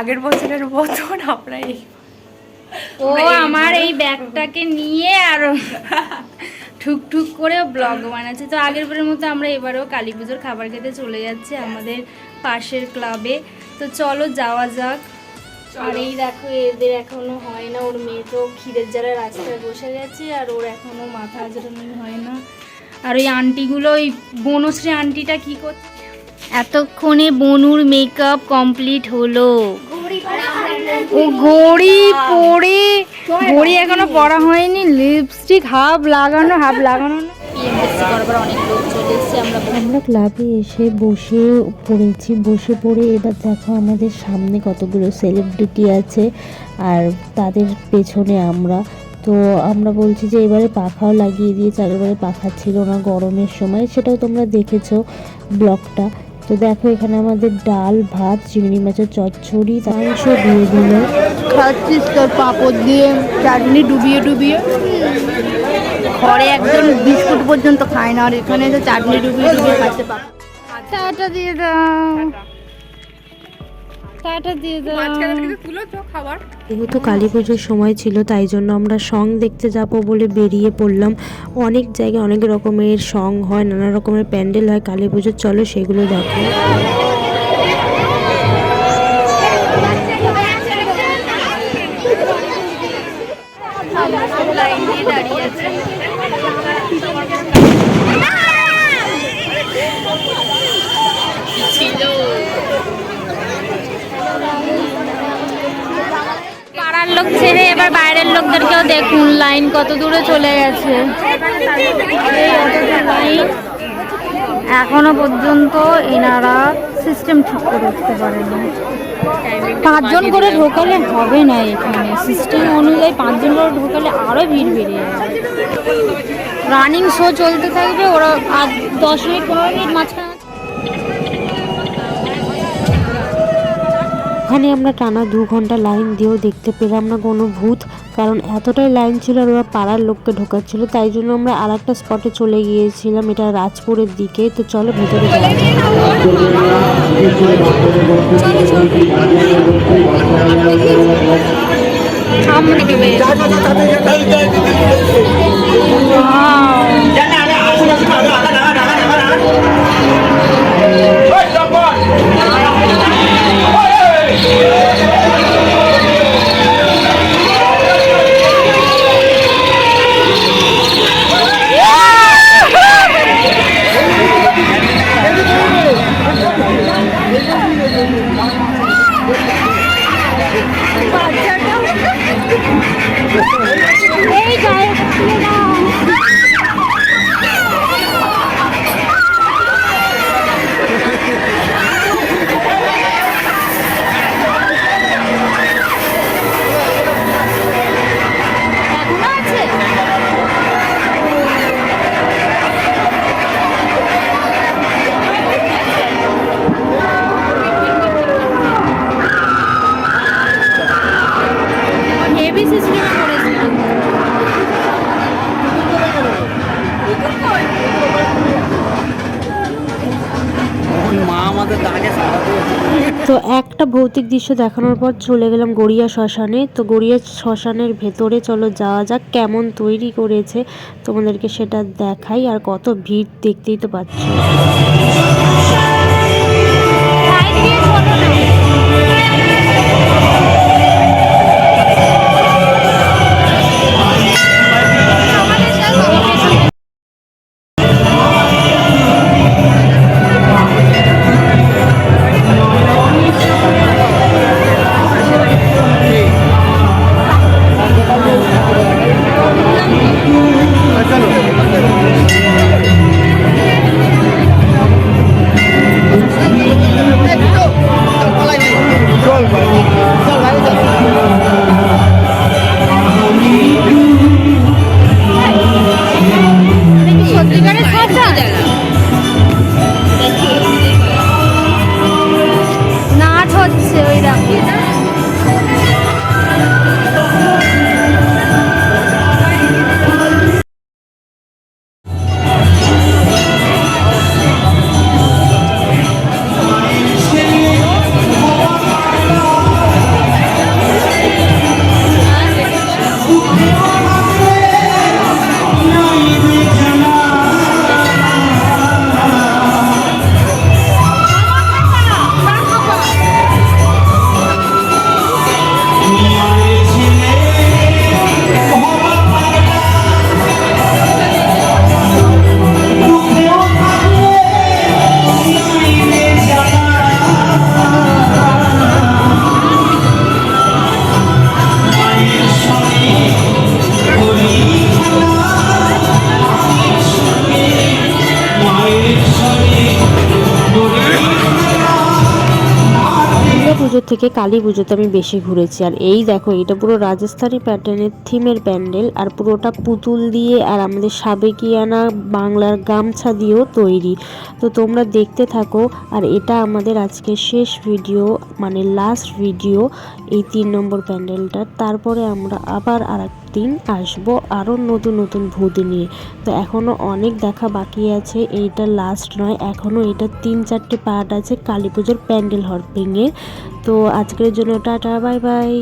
আগের বছরের মতন আমরা এই ও আমার এই ব্যাগটাকে নিয়ে আর ঠুক ঠুক করে ব্লগ বানাচ্ছে। তো আগের বারের মতো আমরা এবারেও কালী পুজোর খাবার খেতে চলে যাচ্ছি আমাদের পাশের ক্লাবে। তো চলো যাওয়া যাক। আর এই দেখো এদের এখনও হয় না। ওর মেয়ে তো ক্ষীরের যারা রাস্তায় বসে গেছে আর ওর এখনও মাথা আজরানি হয় না। আর ওই আন্টিগুলো ওই বনশ্রী আন্টিটা কি করছে? এতক্ষণে বনুর মেকআপ কমপ্লিট হলো। ও এখনও হয়নি লিপস্টিক হাফ লাগানো হাফ লাগানো আমরা ক্লাবে এসে বসে পড়েছি, বসে পড়ে এবার দেখো আমাদের সামনে কতগুলো সেলিব্রিটি আছে আর তাদের পেছনে আমরা। তো আমরা বলছি যে এবারে পাখাও লাগিয়ে দিয়েছে আগেরবারে পাখা ছিল না গরমের সময়, সেটাও তোমরা দেখেছ ব্লগটা। তো দেখো এখানে আমাদের ডাল ভাত চিংড়ি মাছের চচ্চড়ি মাংস দিয়ে দিল। খাচ্ছিস তোর পাঁপড় দিয়ে চাটনি ডুবিয়ে ডুবিয়ে। ঘরে একজন বিস্কুট পর্যন্ত খায় না আর এখানে তো চাটনি ডুবিয়ে ডুবিয়ে খাচ্ছে পাপ টাটা দিয়ে দাও। টাটা দিয়ে দাও। মাঝখানে থেকে তুলো তো খাবার? যেহেতু কালী পুজোর সময় ছিল তাই জন্য আমরা সং দেখতে যাব বলে বেরিয়ে পড়লাম। অনেক জায়গায় অনেক রকমের সং হয় নানা রকমের প্যান্ডেল হয় কালী পুজোর চলো সেগুলো দেখো। লাইন দিয়ে দাঁড়িয়ে আছে পাড়ার লোক ছেড়ে এবার বাইরের লোকদেরকেও দেখুন, লাইন কত দূরে চলে গেছে। এখনও পর্যন্ত এনারা সিস্টেম ঠিক করে উঠতে পারেনি। পাঁচজন করে ঢোকালে হবে না এখানে। সিস্টেম অনুযায়ী পাঁচজন করে ঢোকালে আরও ভিড় বেরিয়ে যাবে। রানিং শো চলতে থাকবে, ওরা আর দশ মিনিট, পনেরো মিনিট মাঝখানে ওখানে আমরা টানা দু ঘণ্টা লাইন দিয়েও দেখতে পেলাম না কোনো ভূত কারণ এতটাই লাইন ছিল আর ওরা পাড়ার লোককে ঢোকাচ্ছিল তাই জন্য আমরা আর একটা স্পটে চলে গিয়েছিলাম এটা রাজপুরের দিকে তো চলো ভেতরে তো একটা ভৌতিক দৃশ্য দেখানোর পর চলে গেলাম গড়িয়া শ্মশানে। তো গড়িয়া শ্মশানের ভেতরে চলো, যাওয়া যাক কেমন তৈরি করেছে। তোমাদেরকে সেটা দেখাই আর কত ভিড় দেখতেই তো পাচ্ছ। থেকে কালী পুজোতে আমি বেশি ঘুরেছি। আর এই দেখো, এটা পুরো রাজস্থানি প্যাটার্নের থিমের প্যান্ডেল, আর পুরোটা পুতুল দিয়ে আর আমাদের সাবেকিয়ানা বাংলার গামছা দিয়েও তৈরি। তো তোমরা দেখতে থাকো, আর এটা আমাদের আজকে শেষ ভিডিও মানে লাস্ট ভিডিও এই তিন নম্বর প্যান্ডেলটা তারপরে আমরা আবার আর দিন আসব আরও নতুন নতুন ভূত নিয়ে। তো এখনও অনেক দেখা বাকি আছে, এইটা লাস্ট নয়, এখনও এটা তিন চারটে পার্ট আছে কালী পুজোর প্যান্ডেল হরপিংয়ে তো আজকের জন্য টাটা বাই বাই